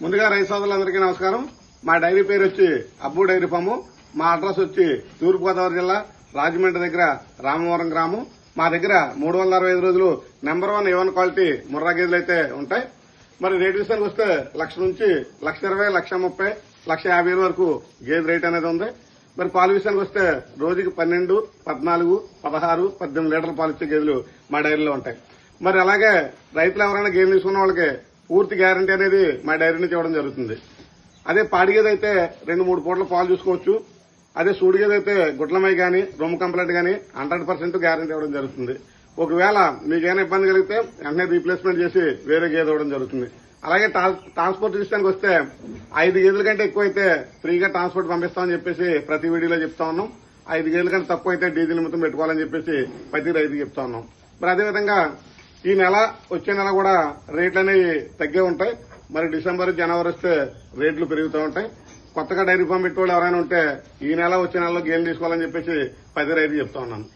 ముందుగా రైతు సోదరులందరికీ నమస్కారం. మా డైరీ పేరు వచ్చి అబ్బు డైరీ ఫాము. మా అడ్రస్ వచ్చి తూర్పుగోదావరి జిల్లా రాజమండ్రి దగ్గర రామవరం గ్రామం. మా దగ్గర మూడు వందల అరవై ఐదు రోజులు number one A one quality Murrah గేదెలు అయితే ఉంటాయి. మరి రేటు విషయానికి వస్తే లక్ష నుంచి లక్ష ఇరవై లక్ష ముప్పై లక్ష యాభై వరకు గేదె రేట్ అనేది ఉంది. మరి పాలు విషయానికి వస్తే రోజుకి పన్నెండు పద్నాలుగు పదహారు పద్దెనిమిది లీటర్ల పాలు ఇచ్చే గేదెలు మా డైరీలో ఉంటాయి. మరి అలాగే రైతులు ఎవరైనా గేదెలు తీసుకున్న వాళ్ళకి పూర్తి గ్యారంటీ అనేది మా డైరీ నుంచి ఇవ్వడం జరుగుతుంది. అదే పాడి రెండు మూడు పూట్ల పాలు చూసుకోవచ్చు. అదే సూడిగేదైతే గేదె అయితే గుడ్లమై కానీ రొమ్ము కంప్లైంట్ కానీ హండ్రెడ్ పర్సెంట్ గ్యారంటీ ఇవ్వడం జరుగుతుంది. ఒకవేళ మీకేమైనా ఇబ్బంది కలిగితే వెంటనే రీప్లేస్మెంట్ చేసి వేరే గేదె ఇవ్వడం జరుగుతుంది. అలాగే ట్రాన్స్- ట్రాన్స్పోర్ట్ విషయానికి వస్తే ఐదు గేదెల కంటే ఎక్కువ అయితే ఫ్రీగా ట్రాన్స్పోర్ట్ పంపిస్తామని చెప్పేసి ప్రతి వీడియోలో చెప్తా ఉన్నాం. ఐదు గేదెల కంటే తక్కువ అయితే డీజిల్ నిమిత్తం పెట్టుకోవాలని చెప్పేసి ప్రతి రైతు చెప్తా ఉన్నాం. మరి అదేవిధంగా ఈ నెల వచ్చే నెల కూడా రేట్లు అనేవి తగ్గే ఉంటాయి. మరి డిసెంబర్ జనవరి వస్తే రేట్లు పెరుగుతూ ఉంటాయి. కొత్తగా డైరీ ఫామ్ పెట్టేవాళ్ళు ఎవరైనా ఉంటే ఈ నెల వచ్చే నెలలో గేలు తీసుకోవాలని చెప్పేసి పది రైతు చెప్తా ఉన్నాను.